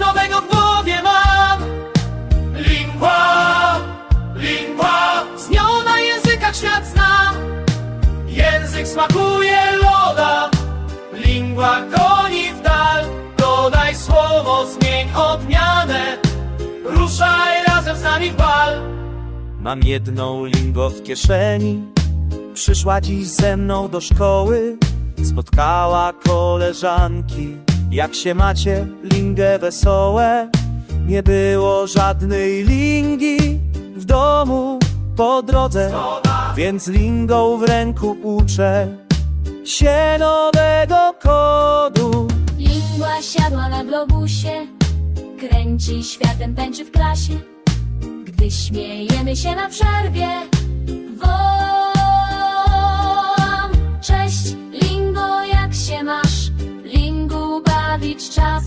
nowego w głowie mam. Lingua, lingua. Z nią na językach świat znam Język smakuje loda. Lingua goni w dal. Dodaj słowo, zmień odmianę. Ruszaj razem z nami w bal. Mam jedną lingo w kieszeni. Przyszła dziś ze mną do szkoły. Spotkała koleżanki Jak się macie, lingę wesołe? Nie było żadnej lingi W domu po drodze. Więc lingą w ręku uczę Się nowego kodu. Lingua siadła na globusie, kręci światem, pęczy w klasie. Gdy śmiejemy się na przerwie, czas,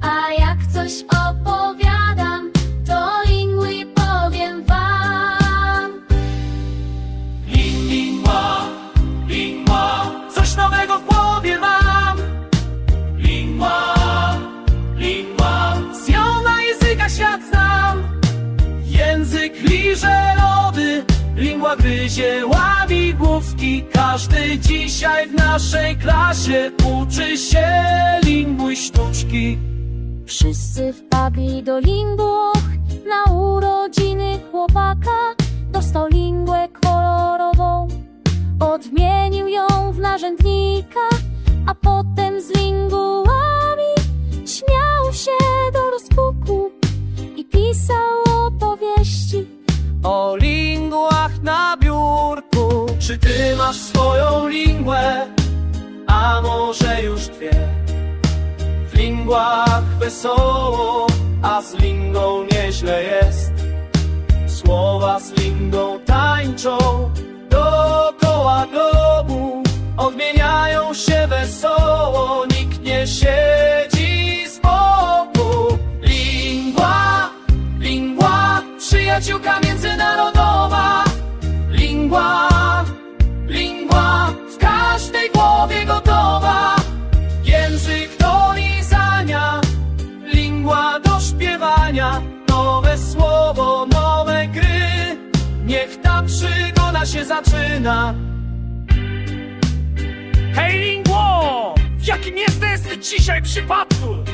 a jak coś opowiadam, to Lingui powiem wam. Ling, lingua, lingua Coś nowego w głowie mam Lingua, lingua Z nią na językach świat znam Język liże lody Lingua gryzie Każdy dzisiaj w naszej klasie Uczy się lingui sztuczki Wszyscy wpadli do Lingbuch na urodziny chłopaka. Dostał lingłę kolorową, odmienił ją w narzędnika, a potem z lingułami śmiał się do rozpuku i pisał opowieści. O lingłach na biurku Czy ty masz swoją lingłę? A może już dwie? W lingłach wesoło, a z lingą nieźle jest. Słowa z lingą tańczą dookoła globu, odmieniają się wesoło, nikt nie siedzi z boku. Lingła, lingła, przyjaciółka przygoda się zaczyna. Hej Lingło! W jakim jesteś dzisiaj przypadku?